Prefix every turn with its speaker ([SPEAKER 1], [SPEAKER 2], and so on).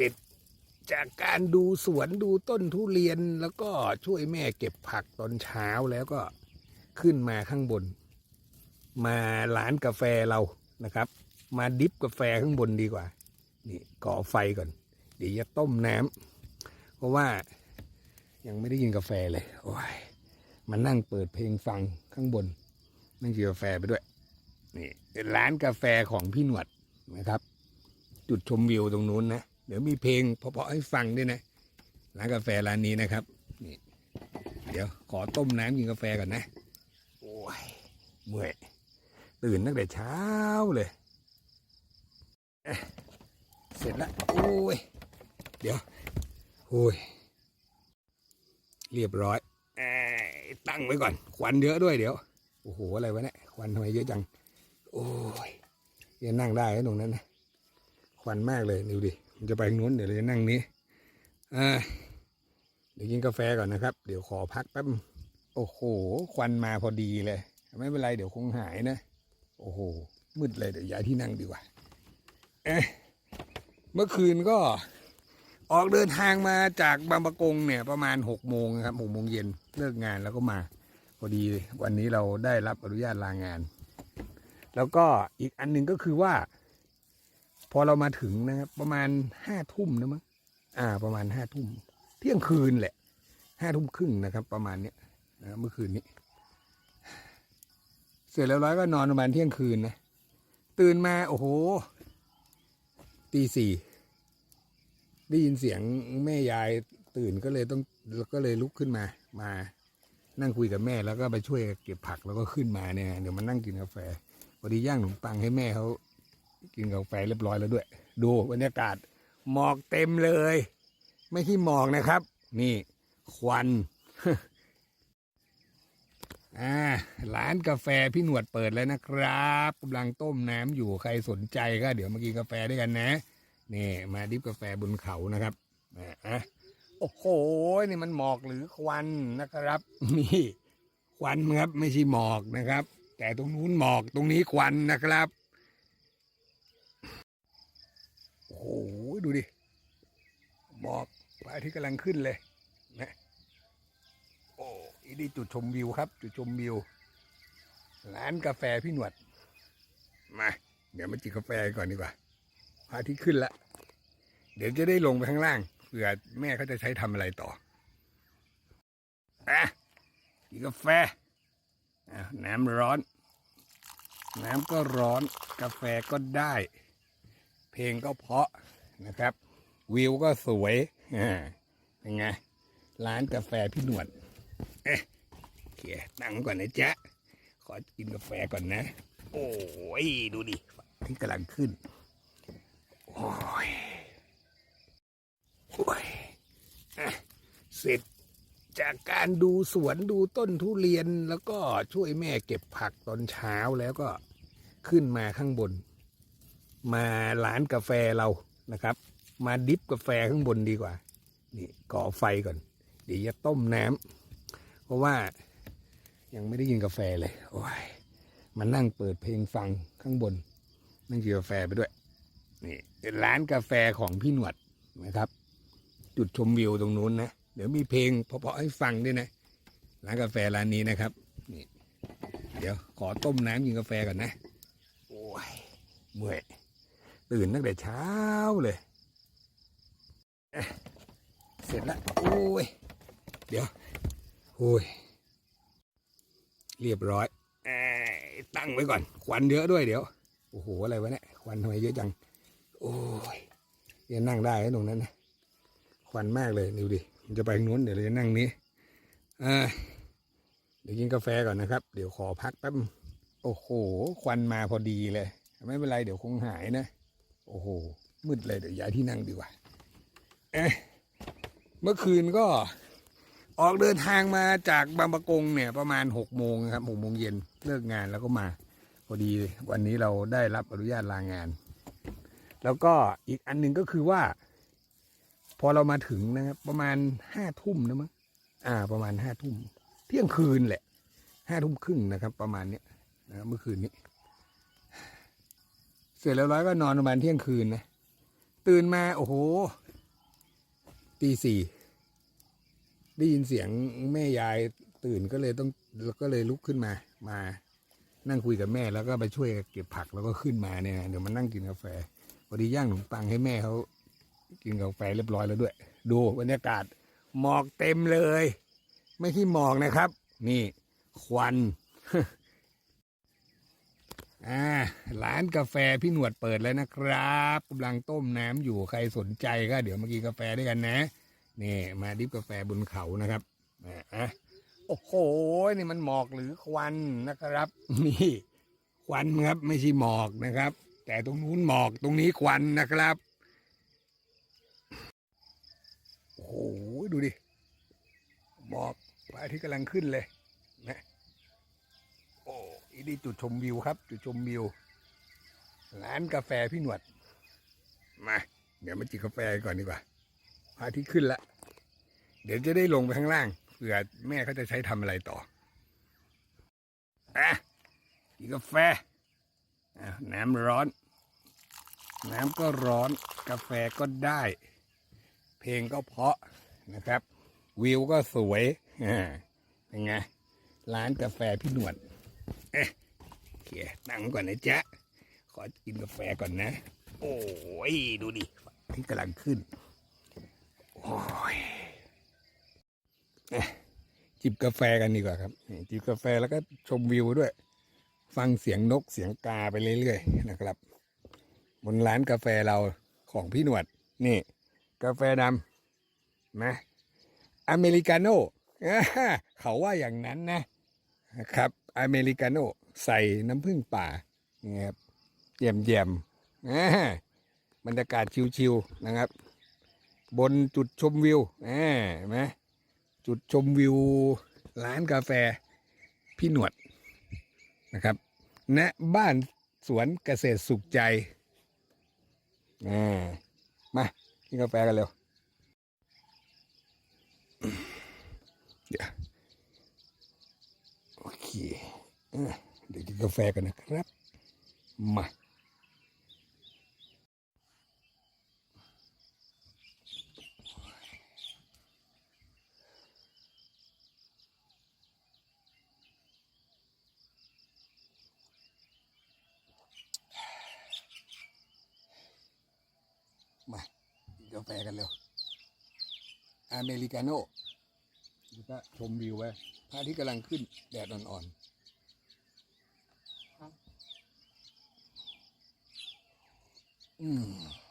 [SPEAKER 1] ร็จจากการดูสวนดูต้นทุเรียนแล้วก็ช่วยแม่เก็บผักตอนเช้าแล้วก็ขึ้นมาข้างบน มาร้านกาแฟเรานะครับ มาดิฟกาแฟข้างบนดีกว่า นี่ก่อไฟก่อน เดี๋ยวจะต้มน้ำเพราะว่ายังไม่ได้กินกาแฟเลย โอ้ยมานั่งเปิดเพลงฟังข้างบน นั่งกินกาแฟไปด้วย นี่ร้านกาแฟของพี่หนวดนะครับ จุดชมวิวตรงนู้นนะ เดี๋ยวมีเพลงเพราะๆให้ฟังด้วยนะร้านกาแฟร้านนี้นะครับนี่เดี๋ยวขอต้มน้ำกินกาแฟก่อนนะโอ้ยเมื่อยตื่นตั้งแต่เช้าเลย เสร็จแล้วโอ้ยเดี๋ยวโอ้ยเรียบร้อยอตั้งไว้ก่อน ควันเยอะด้วยเดี๋ยว โอ้โห อะไรวะเนี่ย ควันทำไมเยอะจัง โอ้ยยังนั่งได้ตรงนั้นนะ ควันมากเลยดูดิ จะไปทางนู้นเดี๋ยวเราจะนั่งนี้อ่าเดี๋ยวกินกาแฟก่อนนะครับ เดี๋ยวขอพักแป๊บโอ้โห ควันมาพอดีเลย ไม่เป็นไรเดี๋ยวคงหายนะ โอ้โห มืดเลยเดี๋ยวย้ายที่นั่งดีกว่า เอ๊ะเมื่อคืนก็ออกเดินทางมาจากบางประกงเนี่ยประมาณหกโมงครับหกโมงเย็นเลิกงานแล้วก็มา พอดีวันนี้เราได้รับอนุญาตลางาน แล้วก็อีกอันหนึ่งก็คือว่า พอเรามาถึงนะครับ ประมาณห้าทุ่มนะมั้งอ่า ประมาณห้าทุ่มเที่ยงคืนแหละห้าทุ่มครึ่งนะครับ ประมาณเนี้ยนะเมื่อคืนนี้ เสร็จแล้วร้อยก็นอนประมาณเที่ยงคืนนะตื่นมาโอ้โหตีสี่ได้ยินเสียงแม่ยายตื่นก็เลยต้องก็เลยลุกขึ้นมา มานั่งคุยกับแม่แล้วก็ไปช่วยเก็บผักแล้วก็ขึ้นมาเนี่ยเดี๋ยวมานั่งกินกาแฟพอดีย่างขนมปังให้แม่เขา กินกาแฟเรียบร้อยแล้วด้วย ดูบรรยากาศหมอกเต็มเลย ไม่ที่หมอกนะครับ นี่ ควันอ่าร้านกาแฟพี่หนวดเปิดแล้วนะครับกำลังต้มน้ำอยู่ใครสนใจก็ เดี๋ยวมากินกาแฟด้วยกันนะนี่มาดิบกาแฟบนเขานะครับอะโอ้โหนี่มันหมอกหรือควันนะครับ นี่ ควันครับไม่ใช่หมอกนะครับ แต่ตรงนู้นหมอกตรงนี้ควันนะครับ โอ้โห ดูดิหมอกพระอาทิตย์กำลังขึ้นเลยนะโอ้อีนี่จุดชมวิวครับ จุดชมวิว ร้านกาแฟพี่หนวด มา เดี๋ยวมาจิบกาแฟก่อนดีกว่าพระอาทิตย์ขึ้นแล้วเดี๋ยวจะได้ลงไปข้างล่างเผื่อแม่เขาจะใช้ทำอะไรต่ออะกินกาแฟน้ำร้อน น้ำก็ร้อน กาแฟก็ได้ เพลงก็เพราะนะครับ วิวก็สวยอ่าเป็นไง ร้านกาแฟพี่หนวด เอ๊ะโอเคตั้งก่อนนะจ๊ะ ขอกินกาแฟก่อนนะ โอ้ย ดูดิที่กำลังขึ้น โอ้ย โอ้ยอะเสร็จจากการดูสวนดูต้นทุเรียนแล้วก็ช่วยแม่เก็บผักตอนเช้าแล้วก็ขึ้นมาข้างบน มาร้านกาแฟเรานะครับ มาดิฟกาแฟข้างบนดีกว่า นี่ก่อไฟก่อน เดี๋ยวจะต้มน้ำเพราะว่ายังไม่ได้กินกาแฟเลยโอ้ยมานั่งเปิดเพลงฟังข้างบน นั่งกินกาแฟไปด้วย นี่ร้านกาแฟของพี่หนวดนะครับ จุดชมวิวตรงนู้นนะ เดี๋ยวมีเพลงเพราะๆให้ฟังด้วยนะ ร้านกาแฟร้านนี้นะครับ นี่ เดี๋ยวขอต้มน้ำกินกาแฟก่อนนะ โอ้ยเมื่อย ตื่นตั้งแต่เช้าเลย เสร็จแล้วโอ้ย เดี๋ยว โอ้ย เรียบร้อยอตั้งไว้ก่อน ควันเยอะด้วยเดี๋ยว โอ้โห อะไรวะเนี่ย ควันทำไมเยอะจัง โอ้ยยังนั่งได้ตรงนั้นนะ ควันมากเลยดูดิมันจะไปนู้นเดี๋ยวเราจะนั่งนี้อ่าเดี๋ยวกินกาแฟก่อนนะครับ เดี๋ยวขอพักแป๊บ โอ้โห ควันมาพอดีเลย ไม่เป็นไร เดี๋ยวคงหายนะ โอ้โห มืดเลยเดี๋ยวย้ายที่นั่งดีกว่า เอ๊ะเมื่อคืนก็ออกเดินทางมาจากบางประกงเนี่ยประมาณหกโมงครับหกโมงเย็นเลิกงานแล้วก็มา พอดีวันนี้เราได้รับอนุญาตลางาน แล้วก็อีกอันหนึ่งก็คือว่า พอเรามาถึงนะครับ ประมาณห้าทุ่มนะมั้งอ่า ประมาณห้าทุ่ม เที่ยงคืนแหละห้าทุ่มครึ่งนะครับ ประมาณเนี้ยนะเมื่อคืนนี้ เสร็จแล้วร้อยก็นอนประมาณเที่ยงคืนนะ ตื่นมา โอ้โหตีสี่ได้ยินเสียงแม่ยายตื่นก็เลยต้องแล้วก็เลยลุกขึ้นมามานั่งคุยกับแม่แล้วก็ไปช่วยเก็บผักแล้วก็ขึ้นมาเนี่ยเดี๋ยวมานั่งกินกาแฟพอดีย่างขนมปังให้แม่เขากินกาแฟเรียบร้อยแล้วด้วย ดูบรรยากาศหมอกเต็มเลย ไม่ใช่หมอกนะครับ นี่ ควัน อ่าร้านกาแฟพี่หนวดเปิดแล้วนะครับกำลังต้มน้ำอยู่ใครสนใจก็เดี๋ยวมากินกาแฟด้วยกันนะนี่มาดิบกาแฟบนเขานะครับอะโอ้โหนี่มันหมอกหรือควันนะครับ นี่ควันครับไม่ใช่หมอกนะครับ แต่ตรงนู้นหมอกตรงนี้ควันนะครับโอ้โหดูดิหมอกพระอาทิตย์กำลังขึ้นเลย นี่จุดชมวิวครับ จุดชมวิว ร้านกาแฟพี่หนวด มา เดี๋ยวมาจิบกาแฟก่อนดีกว่าพระอาทิตย์ขึ้นละ เดี๋ยวจะได้ลงไปข้างล่างเผื่อแม่เขาจะใช้ทำอะไรต่ออะกินกาแฟน้ำร้อน น้ำก็ร้อน กาแฟก็ได้ เพลงก็เพราะนะครับ วิวก็สวยเป็นไงร้านกาแฟพี่หนวด เอ๊ะโอเคนั่งก่อนนะจ๊ะ ขอกินกาแฟก่อนนะ โอ้ย ดูดิที่กำลังขึ้น โอ้ยเอ๊ะจิบกาแฟกันดีกว่าครับ จิบกาแฟแล้วก็ชมวิวด้วย ฟังเสียงนกเสียงกาไปเรื่อยๆนะครับ บนร้านกาแฟเราของพี่หนวด นี่ กาแฟดำนะอเมริกาโน่เขาว่าอย่างนั้นนะนะครับ อเมริกาโน่ใส่น้ำผึ้งป่านี่ครับเยี่ยมเยี่ยมบรรยากาศชิวๆนะครับ บนจุดชมวิวเห็นไหมจุดชมวิวร้านกาแฟพี่หนวดนะครับณบ้านสวนเกษตรสุขใจมากินกาแฟกันเร็วเดี๋ยวโอเค เดี๋ยวกินกาแฟกันนะครับ มามากินกาแฟกันเร็ว อเมริกาโน่แล้วก็ชมวิวไว้พระอาทิตย์กำลังขึ้น แดดอ่อนๆ Mm.